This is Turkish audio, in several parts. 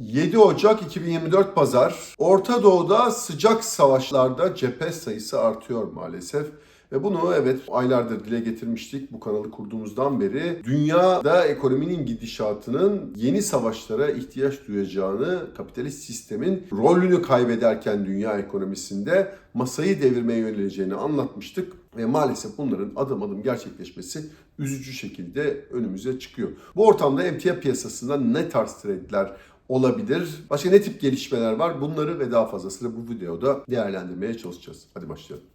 7 Ocak 2024 Pazar. Orta Doğu'da sıcak savaşlarda cephe sayısı artıyor maalesef. Ve bunu evet aylardır dile getirmiştik bu kanalı kurduğumuzdan beri. Dünyada ekonominin gidişatının yeni savaşlara ihtiyaç duyacağını, kapitalist sistemin rolünü kaybederken dünya ekonomisinde masayı devirmeye yöneleceğini anlatmıştık. Ve maalesef bunların adım adım gerçekleşmesi üzücü şekilde önümüze çıkıyor. Bu ortamda emtia piyasasında ne tarz trendler olabilir? Başka ne tip gelişmeler var? Bunları ve daha fazlasını bu videoda değerlendirmeye çalışacağız. Hadi başlayalım.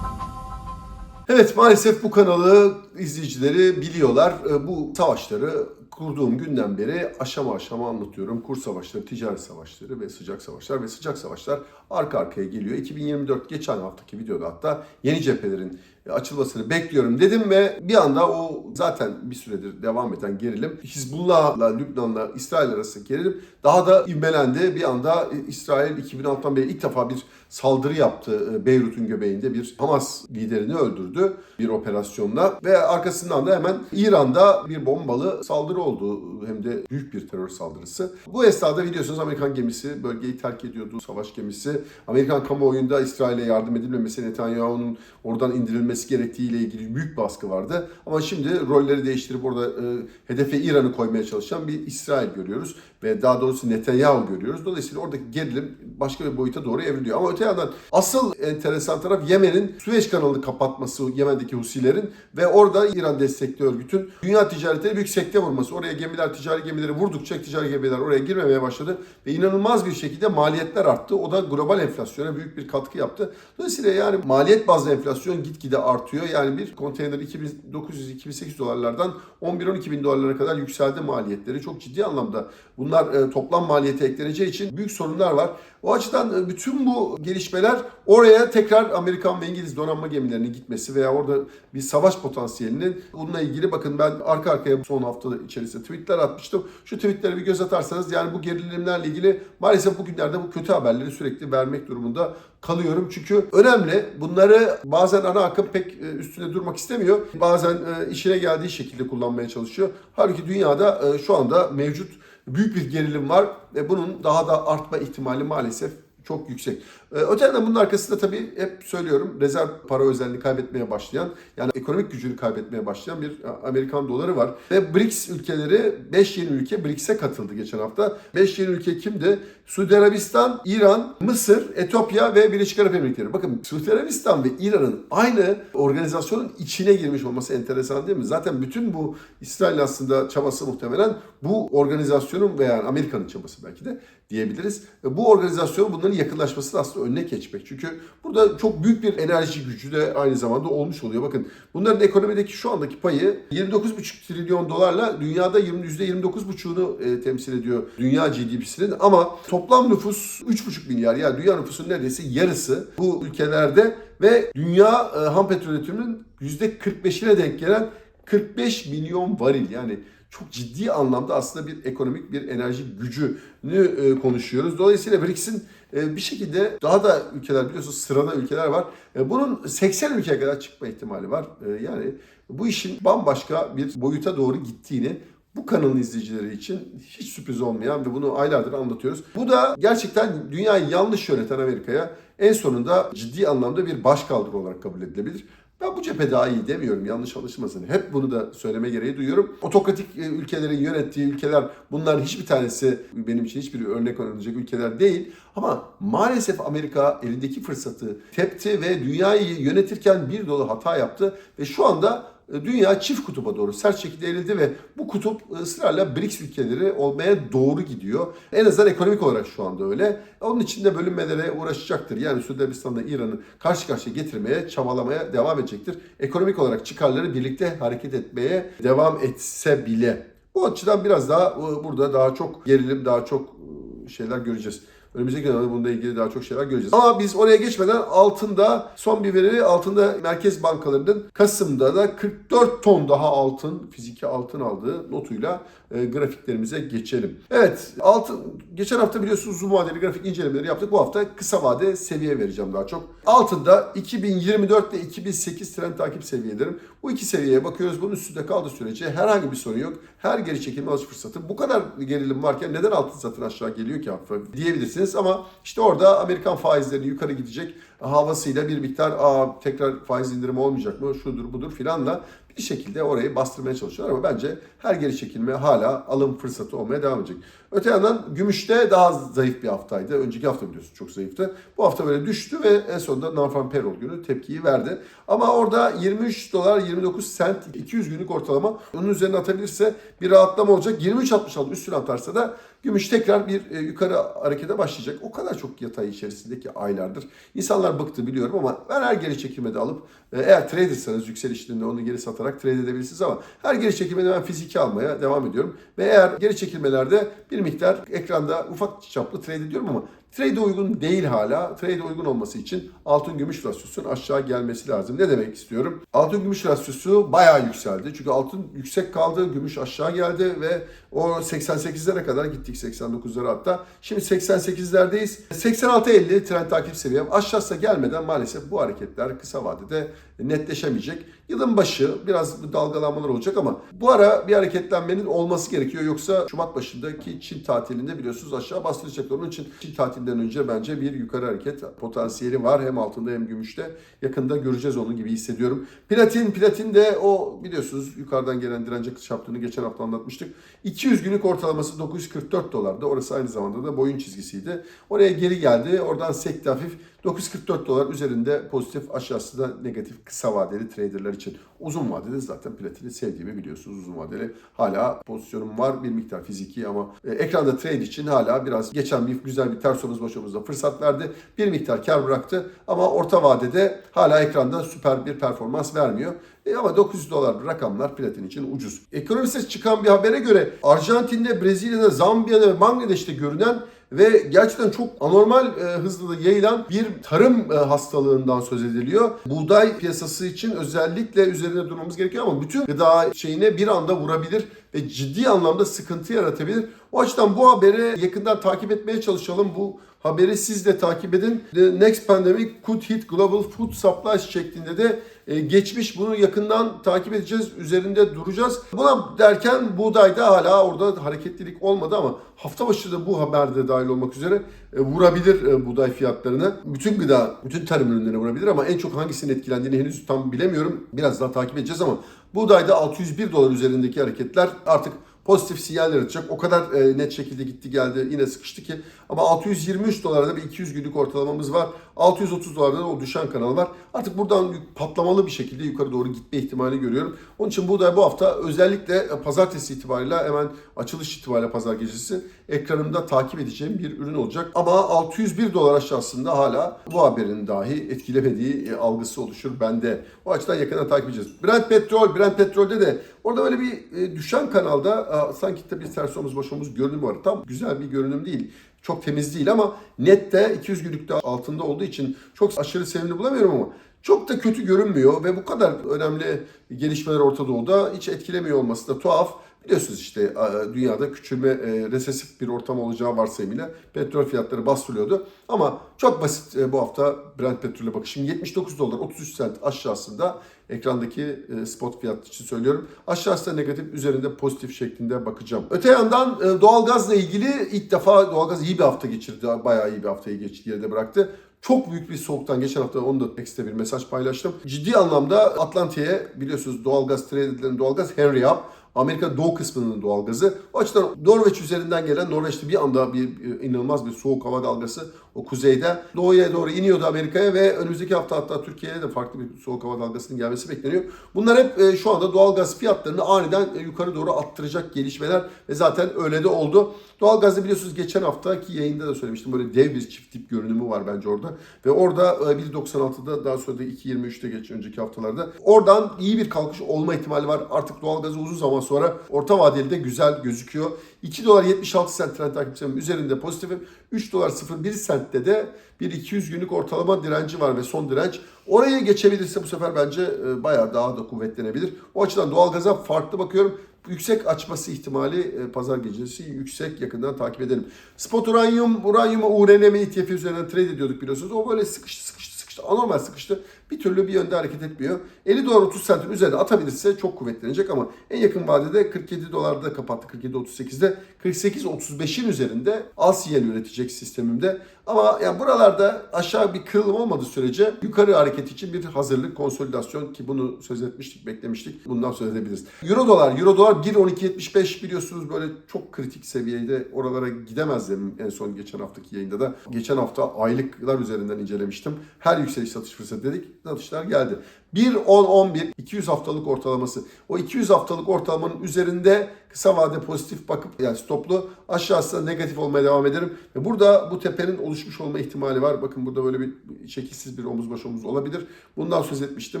Evet maalesef bu kanalı izleyicileri biliyorlar. Ee, Bu savaşları kurduğum günden beri aşama aşama anlatıyorum. Kur savaşları, ticaret savaşları ve sıcak savaşlar ve sıcak savaşlar arka arkaya geliyor. 2024 geçen haftaki videoda hatta yeni cephelerin açılmasını bekliyorum dedim ve bir anda o zaten bir süredir devam eden gerilim Hizbullah'la Lübnan'la İsrail arasındaki gerilim daha da ivmelendi. Bir anda İsrail 2006'dan beri ilk defa bir saldırı yaptı e, Beyrut'un göbeğinde bir Hamas liderini öldürdü bir operasyonla ve arkasından da hemen İran'da bir bombalı saldırı oldu hem de büyük bir terör saldırısı. Bu esnada biliyorsunuz Amerikan gemisi bölgeyi terk ediyordu savaş gemisi. Amerikan kamuoyunda İsrail'e yardım edilmemesi Netanyahu'nun oradan indirilmesi gerektiğiyle ilgili büyük baskı vardı. Ama şimdi rolleri değiştirip orada e, hedefe İran'ı koymaya çalışan bir İsrail görüyoruz ve daha doğrusu Netanyahu görüyoruz. Dolayısıyla oradaki gerilim başka bir boyuta doğru evriliyor. Ama öte yandan asıl enteresan taraf Yemen'in Süveyş kanalını kapatması Yemen'deki Husilerin ve orada İran destekli örgütün dünya ticaretine büyük sekte vurması. Oraya gemiler, ticari gemileri vurdukça ticari gemiler oraya girmemeye başladı ve inanılmaz bir şekilde maliyetler arttı. O da global enflasyona büyük bir katkı yaptı. Dolayısıyla yani maliyet bazlı enflasyon gitgide artıyor. Yani bir konteyner 2900-2800 dolarlardan 11-12 bin dolarlara kadar yükseldi maliyetleri. Çok ciddi anlamda bunlar e, toplam maliyete ekleneceği için büyük sorunlar var. O açıdan e, bütün bu gelişmeler oraya tekrar Amerikan ve İngiliz donanma gemilerinin gitmesi veya orada bir savaş potansiyelinin bununla ilgili bakın ben arka arkaya son hafta içerisinde tweetler atmıştım. Şu tweetlere bir göz atarsanız yani bu gerilimlerle ilgili maalesef bugünlerde bu kötü haberleri sürekli vermek durumunda kalıyorum. Çünkü önemli. Bunları bazen ana akım pek e, üstünde durmak istemiyor. Bazen e, işine geldiği şekilde kullanmaya çalışıyor. Halbuki dünyada şu anda mevcut büyük bir gerilim var ve bunun daha da artma ihtimali maalesef çok yüksek. Ee, Öte yandan bunun arkasında tabii hep söylüyorum rezerv para özelliğini kaybetmeye başlayan yani ekonomik gücünü kaybetmeye başlayan bir Amerikan doları var. Ve BRICS ülkeleri 5 yeni ülke BRICS'e katıldı geçen hafta. 5 yeni ülke kimdi? Suudi Arabistan, İran, Mısır, Etiyopya ve Birleşik Arap Emirlikleri. Bakın Suudi Arabistan ve İran'ın aynı organizasyonun içine girmiş olması enteresan değil mi? Zaten bütün bu İsrail aslında çabası muhtemelen bu organizasyonun veya Amerika'nın çabası belki de diyebiliriz. Bu organizasyonun bunların yakınlaşmasını aslında önüne geçmek. Çünkü burada çok büyük bir enerji gücü de aynı zamanda olmuş oluyor. Bakın bunların ekonomideki şu andaki payı 29,5 trilyon dolarla dünyada 20, %29,5'unu e, temsil ediyor dünya GDP'sinin ama toplam nüfus 3,5 milyar yani dünya nüfusunun neredeyse yarısı bu ülkelerde ve dünya e, ham petrol üretiminin %45'ine denk gelen 45 milyon varil yani çok ciddi anlamda aslında bir ekonomik bir enerji gücünü e, konuşuyoruz. Dolayısıyla BRICS'in e, bir şekilde daha da ülkeler biliyorsunuz sırada ülkeler var. E, bunun 80 ülkeye kadar çıkma ihtimali var. E, yani bu işin bambaşka bir boyuta doğru gittiğini bu kanalın izleyicileri için hiç sürpriz olmayan ve bunu aylardır anlatıyoruz. Bu da gerçekten dünyayı yanlış yöneten Amerika'ya en sonunda ciddi anlamda bir başkaldırı olarak kabul edilebilir. Ben bu cephe daha iyi demiyorum yanlış anlaşılmasın. Hep bunu da söyleme gereği duyuyorum. Otokratik e, ülkelerin yönettiği ülkeler bunların hiçbir tanesi benim için hiçbir örnek alınacak ülkeler değil. Ama maalesef Amerika elindeki fırsatı tepti ve dünyayı yönetirken bir dolu hata yaptı. Ve şu anda dünya çift kutuba doğru sert şekilde eğrildi ve bu kutup ısrarla BRICS ülkeleri olmaya doğru gidiyor. En azından ekonomik olarak şu anda öyle. Onun için de bölünmelere uğraşacaktır. Yani Suudi Arabistan'da İran'ı karşı karşıya getirmeye, çabalamaya devam edecektir. Ekonomik olarak çıkarları birlikte hareket etmeye devam etse bile. Bu açıdan biraz daha e, burada daha çok gerilim, daha çok e, şeyler göreceğiz. Önümüzdeki dönemde bununla ilgili daha çok şeyler göreceğiz. Ama biz oraya geçmeden altında son bir veri altında merkez bankalarının Kasım'da da 44 ton daha altın, fiziki altın aldığı notuyla e, grafiklerimize geçelim. Evet, altın geçen hafta biliyorsunuz uzun vadeli grafik incelemeleri yaptık. Bu hafta kısa vade seviye vereceğim daha çok. Altında 2024 ile 2008 trend takip seviyelerim. Bu iki seviyeye bakıyoruz. Bunun üstünde kaldığı sürece herhangi bir sorun yok. Her geri çekilme alış fırsatı. Bu kadar gerilim varken neden altın satın aşağı geliyor ki hafif hafif diyebilirsiniz. Ama işte orada Amerikan faizleri yukarı gidecek havasıyla bir miktar Aa, tekrar faiz indirimi olmayacak mı? Şudur budur filanla bir şekilde orayı bastırmaya çalışıyorlar ama bence her geri çekilme hala alım fırsatı olmaya devam edecek. Öte yandan gümüşte daha zayıf bir haftaydı. Önceki hafta biliyorsunuz çok zayıftı. Bu hafta böyle düştü ve en sonunda non-farm payroll günü tepkiyi verdi. Ama orada 23 dolar 29 sent 200 günlük ortalama onun üzerine atabilirse bir rahatlama olacak. 23.66 üstüne atarsa da gümüş tekrar bir e, yukarı harekete başlayacak. O kadar çok yatay içerisindeki aylardır. İnsanlar bıktı biliyorum ama ben her geri çekilmede alıp e, eğer tradersanız yükselişlerinde onu geri satarak trade edebilirsiniz ama her geri çekilmede ben fiziki almaya devam ediyorum. Ve eğer geri çekilmelerde bir miktar ekranda ufak çaplı trade ediyorum ama Trade uygun değil hala. Trade uygun olması için altın gümüş rasyosunun aşağı gelmesi lazım. Ne demek istiyorum? Altın gümüş rasyosu bayağı yükseldi. Çünkü altın yüksek kaldı, gümüş aşağı geldi ve o 88'lere kadar gittik 89'lara hatta. Şimdi 88'lerdeyiz. 86-50 trend takip seviyem. Aşağısı gelmeden maalesef bu hareketler kısa vadede netleşemeyecek. Yılın başı biraz dalgalanmalar olacak ama bu ara bir hareketlenmenin olması gerekiyor. Yoksa Şubat başındaki Çin tatilinde biliyorsunuz aşağı bastıracaklar. Onun için Çin tatilinden önce bence bir yukarı hareket potansiyeli var. Hem altında hem gümüşte. Yakında göreceğiz onun gibi hissediyorum. Platin, platin de o biliyorsunuz yukarıdan gelen dirence çaptığını geçen hafta anlatmıştık. 200 günlük ortalaması 944 dolardı. Orası aynı zamanda da boyun çizgisiydi. Oraya geri geldi. Oradan sekti hafif. 944 dolar üzerinde pozitif aşağısı da negatif kısa vadeli traderlar için. Uzun vadede zaten platini sevdiğimi biliyorsunuz. Uzun vadeli hala pozisyonum var. Bir miktar fiziki ama e, ekranda trade için hala biraz geçen bir güzel bir ters omuz başımızda fırsat verdi. Bir miktar kar bıraktı ama orta vadede hala ekranda süper bir performans vermiyor. E ama 900 dolar rakamlar platin için ucuz. Ekonomiste çıkan bir habere göre Arjantin'de, Brezilya'da, Zambiya'da ve Bangladeş'te görünen ve gerçekten çok anormal e, hızlı da yayılan bir tarım e, hastalığından söz ediliyor. Buğday piyasası için özellikle üzerinde durmamız gerekiyor ama bütün gıda şeyine bir anda vurabilir ve ciddi anlamda sıkıntı yaratabilir. O açıdan bu haberi yakından takip etmeye çalışalım. Bu haberi siz de takip edin. The next pandemic could hit global food supplies şeklinde de geçmiş. Bunu yakından takip edeceğiz. Üzerinde duracağız. Buna derken buğdayda hala orada hareketlilik olmadı ama hafta başı da bu haberde dahil olmak üzere e, vurabilir e, buğday fiyatlarını. Bütün gıda, bütün tarım ürünlerine vurabilir ama en çok hangisinin etkilendiğini henüz tam bilemiyorum. Biraz daha takip edeceğiz ama buğdayda 601 dolar üzerindeki hareketler artık pozitif sinyaller atacak. O kadar e, net şekilde gitti geldi yine sıkıştı ki. Ama 623 dolarda bir 200 günlük ortalamamız var. 630 dolarda da o düşen kanal var. Artık buradan patlamalı bir şekilde yukarı doğru gitme ihtimali görüyorum. Onun için buğday bu hafta özellikle e, pazartesi itibariyle hemen açılış itibariyle pazar gecesi ekranımda takip edeceğim bir ürün olacak. Ama 601 dolar aşağısında hala bu haberin dahi etkilemediği e, algısı oluşur bende. O açıdan yakından takip edeceğiz. Brent petrol, Brent petrolde de orada böyle bir e, düşen kanalda sanki de bir ters omuz boş omuz görünüm var. Tam güzel bir görünüm değil. Çok temiz değil ama nette 200 günlükte altında olduğu için çok aşırı sevimli bulamıyorum ama çok da kötü görünmüyor ve bu kadar önemli gelişmeler Orta Doğu'da hiç etkilemiyor olması da tuhaf. Biliyorsunuz işte dünyada küçülme, resesif bir ortam olacağı varsayımıyla petrol fiyatları bastırılıyordu. Ama çok basit e, bu hafta Brent petrole bakışım. 79 dolar 33 sent aşağısında ekrandaki e, spot fiyat için söylüyorum. Aşağısında negatif, üzerinde pozitif şeklinde bakacağım. Öte yandan e, doğalgazla ilgili ilk defa doğalgaz iyi bir hafta geçirdi. Bayağı iyi bir haftayı geçti, geride bıraktı. Çok büyük bir soğuktan geçen hafta onu da tekste bir mesaj paylaştım. Ciddi anlamda Atlantik'e biliyorsunuz doğalgaz trade edilen doğalgaz Henry Hub. Amerika doğu kısmının doğalgazı. O açıdan Norveç üzerinden gelen Norveç'te bir anda bir inanılmaz bir soğuk hava dalgası o kuzeyde doğuya doğru iniyordu Amerika'ya ve önümüzdeki hafta hatta Türkiye'ye de farklı bir soğuk hava dalgasının gelmesi bekleniyor. Bunlar hep e, şu anda doğalgaz fiyatlarını aniden e, yukarı doğru attıracak gelişmeler ve zaten öyle de oldu. Doğalgazda biliyorsunuz geçen haftaki yayında da söylemiştim böyle dev bir çift tip görünümü var bence orada. Ve orada 1.96'da daha sonra da 2.23'te geç önceki haftalarda. Oradan iyi bir kalkış olma ihtimali var. Artık doğalgazı uzun zaman sonra orta vadeli de güzel gözüküyor. 2 dolar 76 sent trend takipçilerim üzerinde pozitifim. 3 dolar 01 sentte de bir 200 günlük ortalama direnci var ve son direnç. Oraya geçebilirse bu sefer bence e, bayağı daha da kuvvetlenebilir. O açıdan doğalgaza farklı bakıyorum. Yüksek açması ihtimali e, pazar gecesi yüksek yakından takip edelim. Spot uranyum, uranyum URNM ETF üzerinden trade ediyorduk biliyorsunuz. O böyle sıkıştı sıkıştı sıkıştı. Anormal sıkıştı. Bir türlü bir yönde hareket etmiyor. 50 dolar 30 sentin üzerine atabilirse çok kuvvetlenecek ama en yakın vadede 47 dolarda kapattı. 47.38'de 48.35'in üzerinde al sinyal üretecek sistemimde. Ama yani buralarda aşağı bir kırılım olmadığı sürece yukarı hareket için bir hazırlık, konsolidasyon ki bunu söz etmiştik, beklemiştik. Bundan söz edebiliriz. Euro dolar, Euro dolar 1.12.75 biliyorsunuz böyle çok kritik seviyede oralara gidemez dedim en son geçen haftaki yayında da. Geçen hafta aylıklar üzerinden incelemiştim. Her yükseliş satış fırsatı dedik. Satışlar geldi. 1.10-11 200 haftalık ortalaması. O 200 haftalık ortalamanın üzerinde kısa vade pozitif bakıp yani stoplu aşağısı negatif olmaya devam ederim. Ve burada bu tepenin oluşmuş olma ihtimali var. Bakın burada böyle bir şekilsiz bir omuz baş omuz olabilir. Bundan söz etmiştim.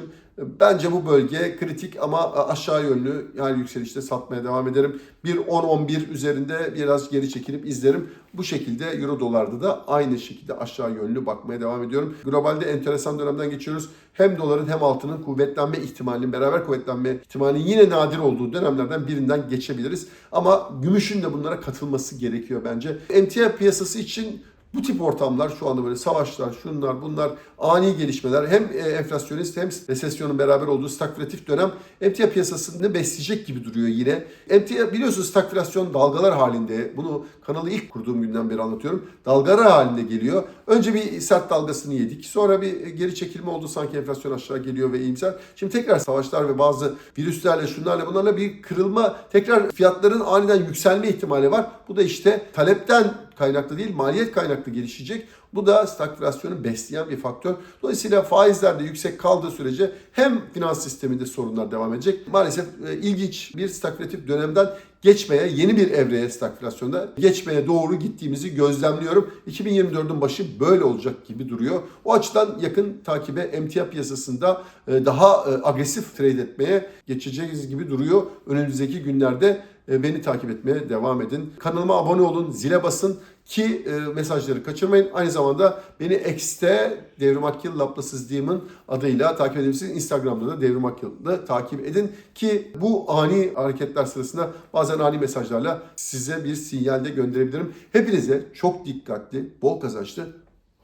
Bence bu bölge kritik ama aşağı yönlü yani yükselişte satmaya devam ederim. 1.10-11 üzerinde biraz geri çekilip izlerim. Bu şekilde euro dolarda da aynı şekilde aşağı yönlü bakmaya devam ediyorum. Globalde enteresan dönemden geçiyoruz. Hem doların hem altının kuvvetlenme ihtimalinin beraber kuvvetlenme ihtimalinin yine nadir olduğu dönemlerden birinden geçebiliriz. Ama gümüşün de bunlara katılması gerekiyor bence. Emtia piyasası için bu tip ortamlar şu anda böyle savaşlar, şunlar, bunlar ani gelişmeler hem e, enflasyonist hem resesyonun beraber olduğu stagflatif dönem emtia piyasasını besleyecek gibi duruyor yine. Emtia biliyorsunuz stagflasyon dalgalar halinde. Bunu kanalı ilk kurduğum günden beri anlatıyorum. Dalgalar halinde geliyor. Önce bir sert dalgasını yedik. Sonra bir geri çekilme oldu sanki enflasyon aşağı geliyor ve iyimser. Şimdi tekrar savaşlar ve bazı virüslerle şunlarla bunlarla bir kırılma tekrar fiyatların aniden yükselme ihtimali var. Bu da işte talepten kaynaklı değil maliyet kaynaklı gelişecek. Bu da stagflasyonu besleyen bir faktör. Dolayısıyla faizler de yüksek kaldığı sürece hem finans sisteminde sorunlar devam edecek. Maalesef e, ilginç bir stagflatif dönemden geçmeye, yeni bir evreye stagflasyonda geçmeye doğru gittiğimizi gözlemliyorum. 2024'ün başı böyle olacak gibi duruyor. O açıdan yakın takibe emtia piyasasında e, daha e, agresif trade etmeye geçeceğiz gibi duruyor. Önümüzdeki günlerde beni takip etmeye devam edin. Kanalıma abone olun, zile basın ki e, mesajları kaçırmayın. Aynı zamanda beni X'te Devrim Akil Laplasız Demon adıyla takip edebilirsiniz. Instagram'da da Devrim Akil'da takip edin ki bu ani hareketler sırasında bazen ani mesajlarla size bir sinyal de gönderebilirim. Hepinize çok dikkatli, bol kazançlı,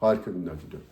harika günler diliyorum.